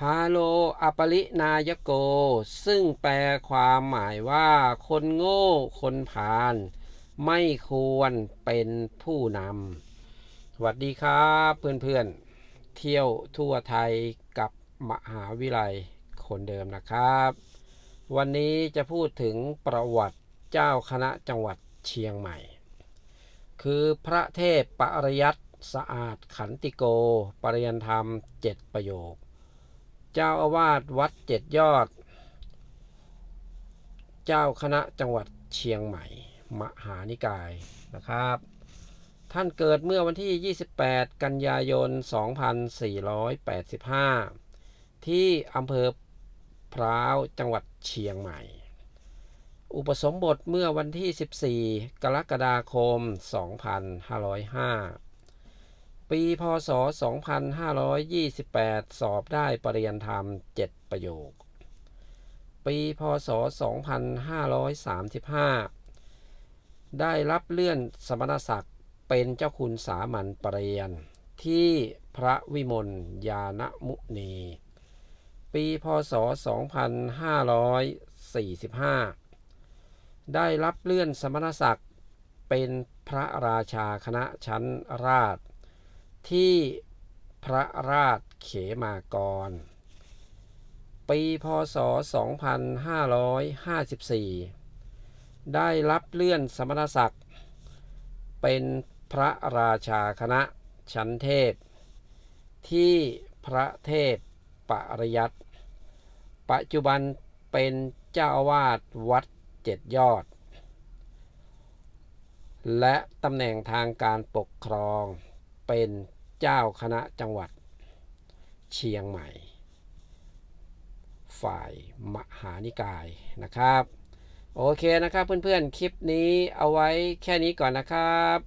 พาโลอปรินายโก ซึ่งแปลความหมายว่าคนโง่คนพาลไม่ควรเป็นผู้นำสวัสดีครับเพื่อนๆ เที่ยวทั่วไทยกับมหาวิทยาลัยคนเดิมนะครับ วันนี้จะพูดถึงประวัติเจ้าคณะจังหวัดเชียงใหม่ คือพระเทพปริยัติสะอาดขันติโก ปริยันธรรมเจ็ดประโยค เจ้าอาวาสวัดเจ็ดยอด เจ้าคณะจังหวัดเชียงใหม่ มหานิกายนะครับ ท่านเกิดเมื่อวันที่ 28 กันยายน 2485 ที่อำเภอพร้าวจังหวัดเชียงใหม่ อุปสมบทเมื่อวันที่ 14 กรกฎาคม 2505 ปีพศ 2528 สอบได้ปริญญาธรรม 7 ประโยค ปีพศ 2535 ได้รับเลื่อนสมณศักดิ์เป็นเจ้าคุณสามัญปรริญญาที่พระวิมลยานมุนี ปีพศ 2545 ได้รับเลื่อนสมณศักดิ์เป็นพระราชาคณะชั้นราช ที่พระราชเขมากร ปีพศ 2554 ได้รับเลื่อนสมณศักดิ์ เป็นพระราชาคณะชั้นเทพ ที่พระเทพปริยัติปัจจุบันเป็นเจ้าอาวาสวัดเจ็ดยอด และตำแหน่งทางการปกครองเป็น เจ้าคณะจังหวัด เชียงใหม่ ฝ่ายมหานิกายนะครับ โอเคนะครับเพื่อนๆ คลิปนี้เอาไว้แค่นี้ก่อนนะครับ